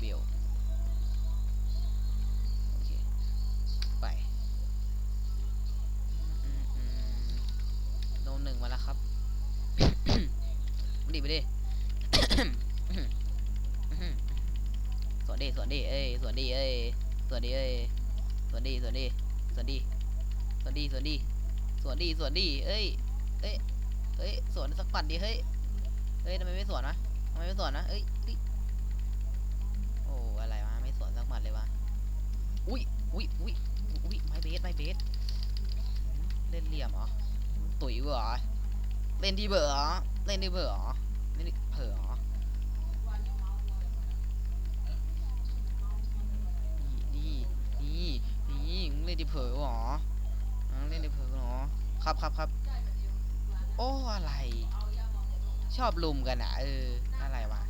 เบลโอเคไปโดนหนึ่งมาแล้วครับดิไปดิสวนดีสวนดีเอ้ยสวนดีเอ้ยสวนดีเอ้ยสวนดีสวนดีสวนดีสวนดีสวนดีสวนดีสวนดีเอ้ยเอ้ยเอ้ยสวนสักปัดดีเฮ้ยเอ้ยทำไมไม่สวนวะทำไมไม่สวนนะเอ้ย อุ้ยอุ้ยอุ้ยอุ้ยไม่เบสไม่เบสเล่นเหลี่ยมเหรอตุ๋ยกูเหรอเล่นดีเบอร์เหรอเล่นดีเบอร์เหรอเล่นดิเผลอเหรอนี่นี่นี่มึงเล่นดิเผลอเหรอเล่นดิเผลอเหรอครับครับครับโอ้อะไร ชอบลุมกันอะเอออะไรวะ